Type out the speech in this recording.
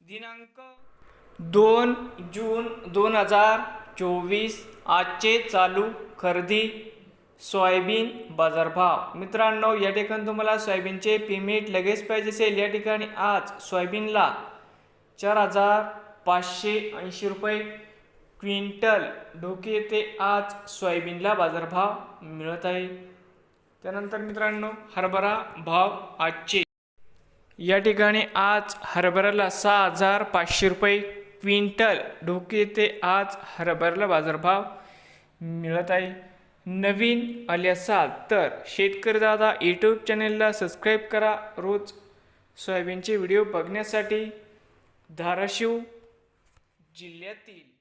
दिनांक दोन जून दोन हजार चोवीस आजचे चालू खरेदी सोयाबीन बाजारभाव. मित्रांनो या ठिकाणी तुम्हाला सोयाबीनचे पेमेंट लगेच पाहिजे असेल. या ठिकाणी आज सोयाबीनला चार हजार पाचशे ऐंशी रुपये क्विंटल ढोके येथे आज सोयाबीनला बाजारभाव मिळत आहे. त्यानंतर मित्रांनो हरभरा भाव आजचे या ठिकाणी आज हरभऱ्याला सहा हजार पाचशे रुपये क्विंटल ढोके ते आज हरभऱ्याला बाजारभाव मिळत आहे. नवीन आले असाल तर शेतकरी दादा यूट्यूब चॅनेलला सबस्क्राईब करा. रोज सोयाबीनचे व्हिडिओ बघण्यासाठी धाराशिव जिल्ह्यातील